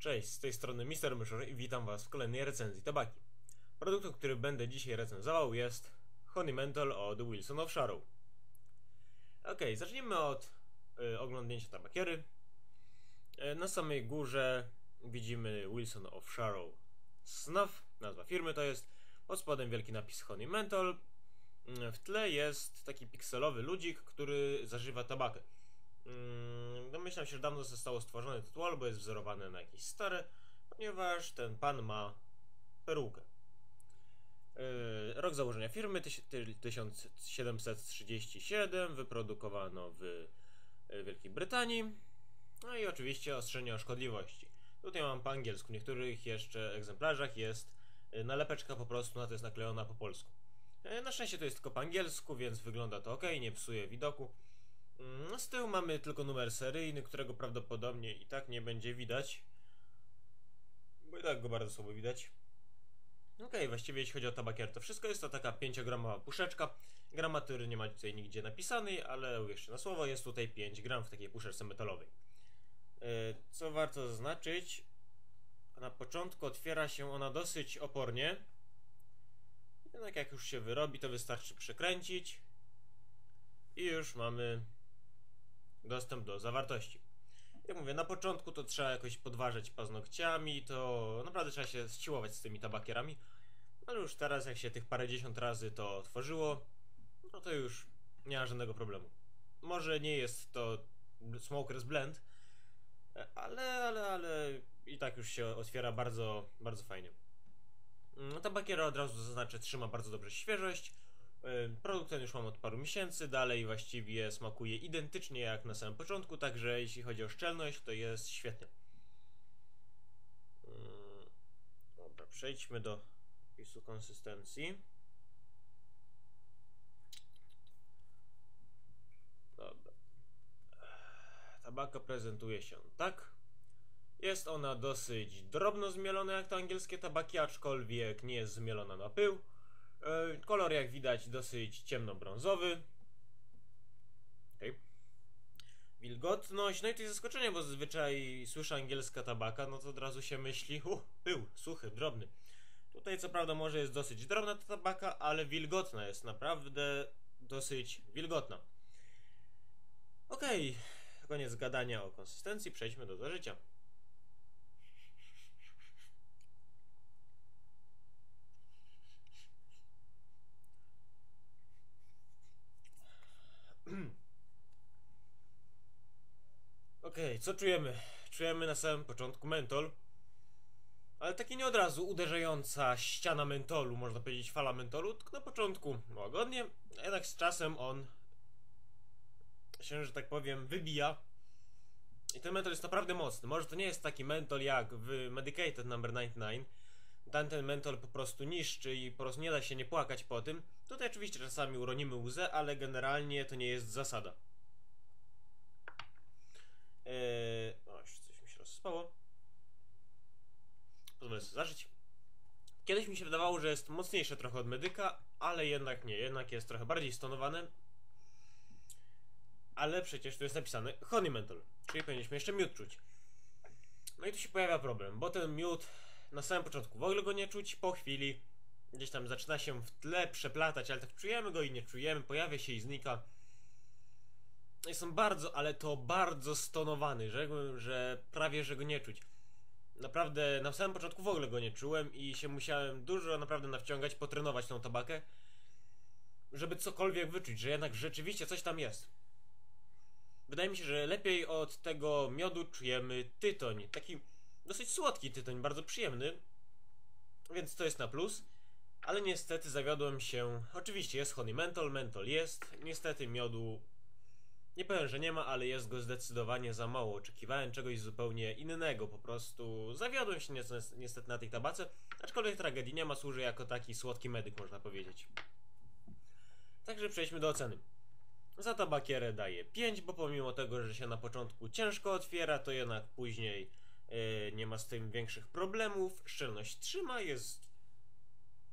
Cześć, z tej strony Mr. Myszor i witam was w kolejnej recenzji tabaki. Produktem, który będę dzisiaj recenzował jest Honey Menthol od Wilson of Shadow. Ok, zacznijmy od y, oglądnięcia tabakiery. Y, na samej górze widzimy Wilson of Shadow Snuff, nazwa firmy to jest. Pod spodem wielki napis Honey Menthol. Y, w tle jest taki pikselowy ludzik, który zażywa tabakę. Mm, domyślam się, że dawno zostało stworzone tytuł, bo jest wzorowane na jakieś stare, ponieważ ten pan ma perukę. Yy, rok założenia firmy 1737, wyprodukowano w yy, Wielkiej Brytanii. No i oczywiście ostrzenie o szkodliwości. Tutaj mam po angielsku, w niektórych jeszcze egzemplarzach jest yy, nalepeczka po prostu na to jest naklejona po polsku. Na szczęście to jest tylko po angielsku, więc wygląda to ok, nie psuje widoku. No z tyłu mamy tylko numer seryjny, którego prawdopodobnie i tak nie będzie widać. Bo i tak go bardzo słabo widać. Ok, właściwie jeśli chodzi o tabakier, to wszystko jest to taka 5-gramowa puszeczka. Gramatury nie ma tutaj nigdzie napisanej, ale jeszcze na słowo jest tutaj 5 gram w takiej puszeczce metalowej. E, co warto zaznaczyć, na początku otwiera się ona dosyć opornie. Jednak jak już się wyrobi, to wystarczy przekręcić. I już mamy dostęp do zawartości. Jak mówię, na początku to trzeba jakoś podważać paznokciami, to naprawdę trzeba się siłować z tymi tabakierami, ale już teraz jak się tych parędziesiąt razy to otworzyło, no to już nie ma żadnego problemu. Może nie jest to Smoker's Blend, ale, ale, ale i tak już się otwiera bardzo, bardzo fajnie. No, tabakiera od razu zaznaczę trzyma bardzo dobrze świeżość, Produkt ten już mam od paru miesięcy, dalej właściwie smakuje identycznie jak na samym początku, także jeśli chodzi o szczelność, to jest świetnie. Dobra, przejdźmy do opisu konsystencji. Dobra. Tabaka prezentuje się tak. Jest ona dosyć drobno zmielona jak to angielskie tabaki, aczkolwiek nie jest zmielona na pył. E, kolor jak widać dosyć ciemnobrązowy. Okay. Wilgotność, no i to jest zaskoczenie, bo zazwyczaj słyszę angielska tabaka, no to od razu się myśli, uh, pył, suchy, drobny. Tutaj co prawda może jest dosyć drobna ta tabaka, ale wilgotna jest, naprawdę dosyć wilgotna. Okej, okay. koniec gadania o konsystencji, przejdźmy do zażycia. Okej, okay, co czujemy? Czujemy na samym początku mentol. Ale taki nie od razu uderzająca ściana mentolu, można powiedzieć fala mentolu, tylko na początku łagodnie, a jednak z czasem on się, że tak powiem, wybija. I ten mentol jest naprawdę mocny. Może to nie jest taki mentol jak w Medicated Number 99. Tam ten mentol po prostu niszczy i po prostu nie da się nie płakać po tym. Tutaj oczywiście czasami uronimy łzę, ale generalnie to nie jest zasada. Eee, o, coś mi się rozspało. Pozwolę sobie zażyć. Kiedyś mi się wydawało, że jest mocniejsze trochę od medyka, ale jednak nie, jednak jest trochę bardziej stonowane. Ale przecież tu jest napisane honey menthol, czyli powinniśmy jeszcze miód czuć. No i tu się pojawia problem, bo ten miód na samym początku w ogóle go nie czuć, po chwili gdzieś tam zaczyna się w tle przeplatać, ale tak czujemy go i nie czujemy, pojawia się i znika. Jestem bardzo, ale to bardzo stonowany, rzekłbym, że prawie, że go nie czuć. Naprawdę, na samym początku w ogóle go nie czułem i się musiałem dużo naprawdę nawciągać, potrenować tą tabakę, żeby cokolwiek wyczuć, że jednak rzeczywiście coś tam jest. Wydaje mi się, że lepiej od tego miodu czujemy tytoń. Taki dosyć słodki tytoń, bardzo przyjemny. Więc to jest na plus. Ale niestety zawiodłem się. Oczywiście jest honey menthol, menthol jest. Niestety miodu nie powiem, że nie ma, ale jest go zdecydowanie za mało. Oczekiwałem czegoś zupełnie innego, po prostu zawiodłem się niestety na tej tabace, aczkolwiek tragedii nie ma, służy jako taki słodki medyk, można powiedzieć. Także przejdźmy do oceny. Za tabakierę daję 5, bo pomimo tego, że się na początku ciężko otwiera, to jednak później yy, nie ma z tym większych problemów. Szczelność trzyma, jest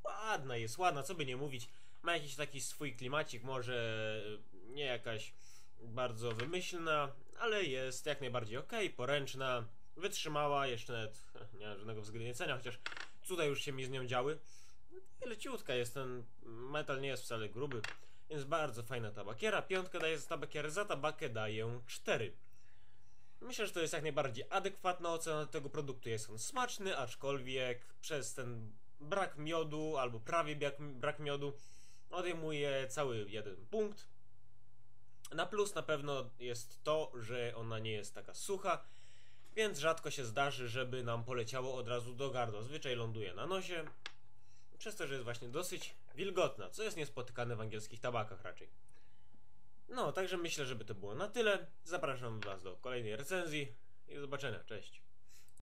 ładna, jest ładna, co by nie mówić. Ma jakiś taki swój klimacik, może nie jakaś bardzo wymyślna, ale jest jak najbardziej ok, poręczna, wytrzymała, jeszcze nawet nie ma żadnego względnienia, chociaż tutaj już się mi z nią działy. Leciutka jest ten metal, nie jest wcale gruby, więc bardzo fajna tabakiera. Piątkę daję za tabakierę, za tabakę daję 4. Myślę, że to jest jak najbardziej adekwatna ocena tego produktu. Jest on smaczny, aczkolwiek przez ten brak miodu, albo prawie brak miodu, odejmuje cały jeden punkt. Na plus na pewno jest to, że ona nie jest taka sucha, więc rzadko się zdarzy, żeby nam poleciało od razu do gardła. Zwyczaj ląduje na nosie, przez to, że jest właśnie dosyć wilgotna, co jest niespotykane w angielskich tabakach raczej. No, także myślę, żeby to było na tyle. Zapraszam Was do kolejnej recenzji i do zobaczenia. Cześć.